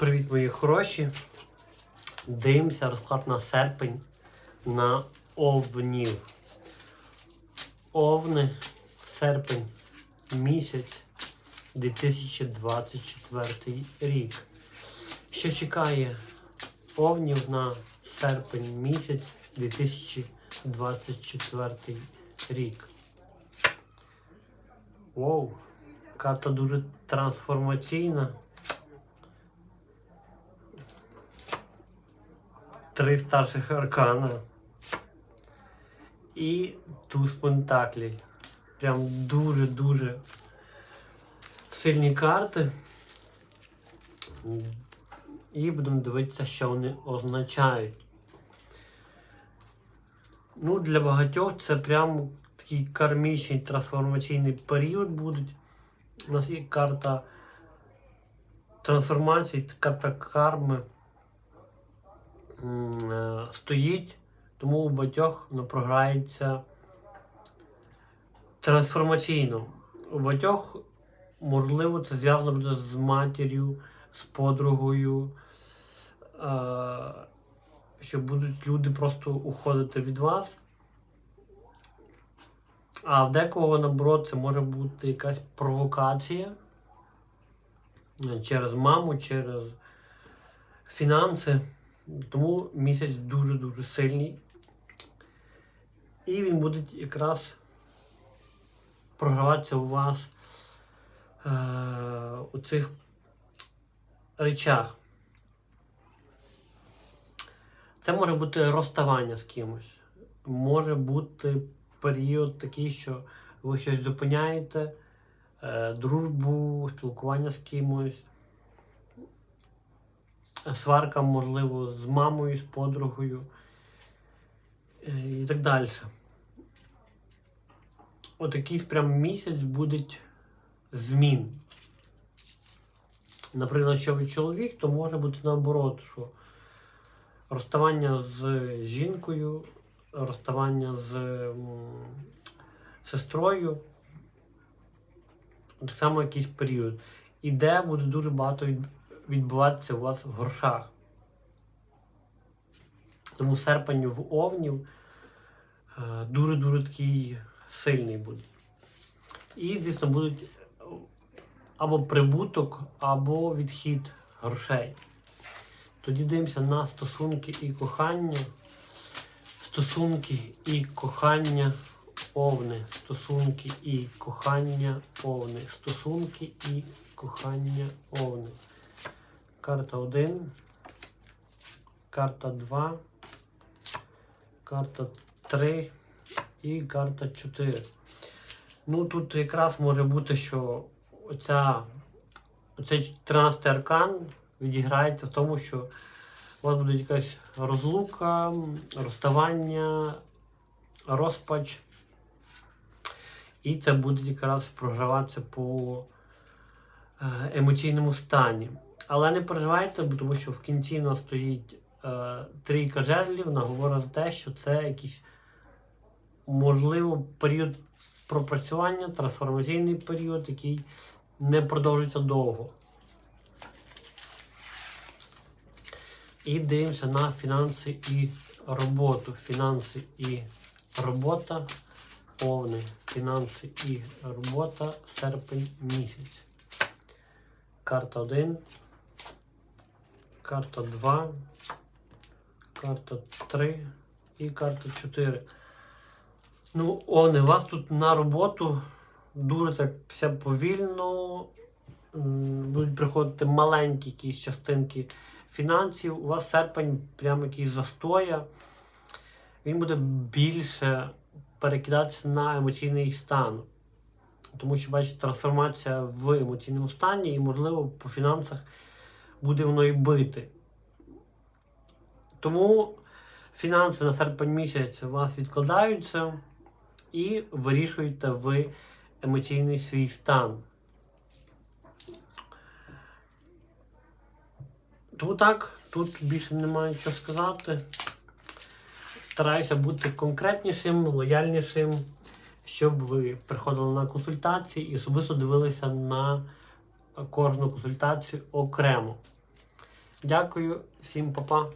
Привіт, мої хороші. Дивимося розклад на серпень на овнів. Овни, серпень, місяць 2024 рік. Що чекає овнів на серпень місяць 2024 рік? Воу, карта дуже трансформаційна. Три старших аркана. І туз пентаклей. Прям дуже-дуже сильні карти. І будемо дивитися, що вони означають. Ну, для багатьох це прям такий кармічний трансформаційний період буде. У нас є карта трансформації, карта карми стоїть, тому у багатьох воно програється трансформаційно. У багатьох, можливо, це зв'язано буде з матір'ю, з подругою, е, що будуть люди просто уходити від вас. А в декого, наоборот, це може бути якась провокація е, через маму, через фінанси. Тому місяць дуже-дуже сильний. І він буде якраз програватися у вас е, у цих речах. Це може бути розставання з кимось. Може бути період такий, що ви щось зупиняєте, е, дружбу, спілкування з кимось сварка, можливо, з мамою, з подругою е, і так далі. От якийсь прям місяць буде змін. Наприклад, що ви чоловік, то може бути наоборот, що розставання з жінкою, розставання з сестрою. Так само якийсь період. І де буде дуже багато відбуватися у вас в грошах. Тому серпень в овнів е, дуже-дуже такий сильний буде. І, звісно, будуть або прибуток, або відхід грошей. Тоді дивимося на стосунки і кохання. Стосунки і кохання овни. Стосунки і кохання овни. Стосунки і кохання овни. Карта 1, карта 2, карта 3 і карта 4. Ну тут якраз може бути, що оця, оцей 13 аркан відіграється в тому, що у вас буде якась розлука, розставання, розпач. І це буде якраз програватися по е, емоційному стані. Але не переживайте, тому що в кінці нас стоїть е, трійка жезлів, вона говорить за те, що це якийсь можливо період пропрацювання, трансформаційний період, який не продовжується довго. І дивимося на фінанси і роботу. Фінанси і робота, повний. Фінанси і робота, серпень місяць. Карта 1, карта 2, карта 3 і карта 4. Ну, вони, вас тут на роботу дуже так все повільно. Будуть приходити маленькі якісь частинки фінансів. У вас серпень прямо якийсь застоя. Він буде більше перекидатися на емоційний стан. Тому що, бачите, трансформація в емоційному стані і, можливо, по фінансах буде воно і бити. Тому фінанси на серпень місяць у вас відкладаються і вирішуєте ви емоційний свій стан. Тому так, тут більше немає що сказати. Стараюся бути конкретнішим, лояльнішим, щоб ви приходили на консультації і особисто дивилися на кожну консультацію окремо. Дякую всім, папа.